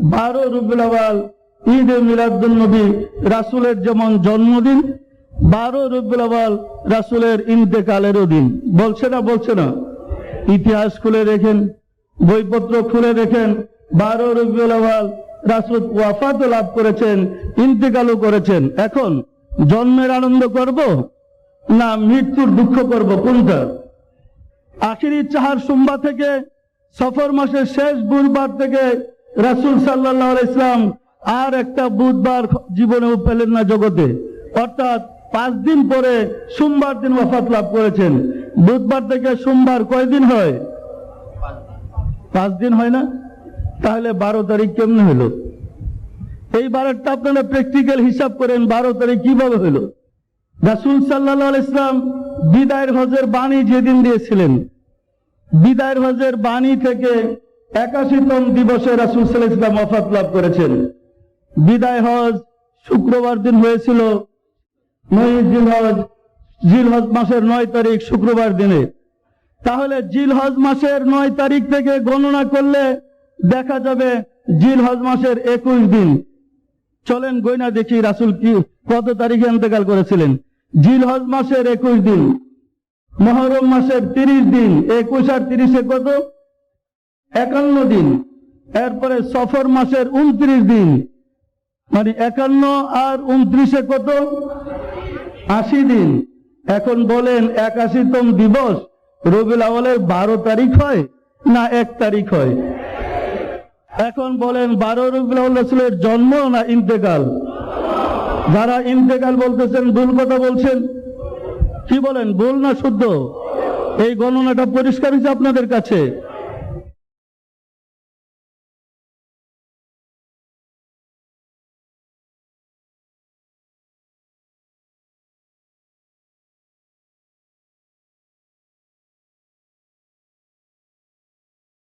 বারো রবিউল আওয়াল, ঈদ মিলাদুল নবী, রাসুলের যেমন জন্মদিন, বারো রবিউল আওয়াল, রাসুলের ইন্তেকালেরও দিন। বলছে না বলছে না? ইতিহাস খুলে রেখেন বইপত্র খুলে রেখেন বারো রবিউল আওয়াল, রাসুল ওয়াফাত লাভ করেছেন, ইন্তেকালও করেছেন। এখন জন্মের আনন্দ করব না মৃত্যুর দুঃখ করব কোনটা? আখিরি চাহার সোমবার থেকে, সফর মাসের শেষ বুধবার থেকে রাসুল সাল্লাহ ইসলাম আর একটা বুধবার জীবনেও পেলেন না জগতে। অর্থাৎ পাঁচ দিন পরে সোমবার দিন ওয়াফাত লাভ করেছেন। বুধবার থেকে সোমবার কয়দিন হয়? পাঁচ দিন। হয় না? তাহলে বারো তারিখ কেমনে হলো? এই বারেরটা আপনারা প্র্যাকটিক্যাল হিসাব করেন, বারো তারিখ কীভাবে হলো? রাসুল সাল্লাহ ইসলাম বিদায়ের হজের বাণী যেদিন দিয়েছিলেন, বিদায়ের হজের বাণী থেকে একাশিতম দিবসে রাসুল সাল্লাহ ইসলাম অফাত লাভ করেছেন। বিদায় হজ শুক্রবার দিন হয়েছিল। জিল হজ মাসের নয় তারিখ শুক্রবার দিনে। তাহলে জিল হজ মাসের নয় তারিখ থেকে গণনা করলে দেখা যাবে জিল হজ মাসের একুশ দিন। চলেন গয়না দেখি রাসুল কি, কত তারিখে ইন্তেকাল করেছিলেন। জিল হজ মাসের একুশ দিন, মহরম মাসের তিরিশ দিন, একুশ আর তিরিশে কত? একান্ন দিন। এরপরে সফর মাসের উনত্রিশ দিন। মানে একান্ন আর উনত্রিশে কত? আশি দিন। এখন বলেন একাশিতম দিবস রবিউল আওয়ালের বারো তারিখ হয় না এক তারিখ হয়? এখন বলেন বারো রবিউল আউয়াল রাসূলের জন্ম না ইন্তেকাল? যারা ইন্তেকাল বলতেছেন, ভুল কথা বলছেন, কি বলেন, ভুল না শুদ্ধ? এই গণনাটা পরিষ্কার হয়েছে আপনাদের কাছে।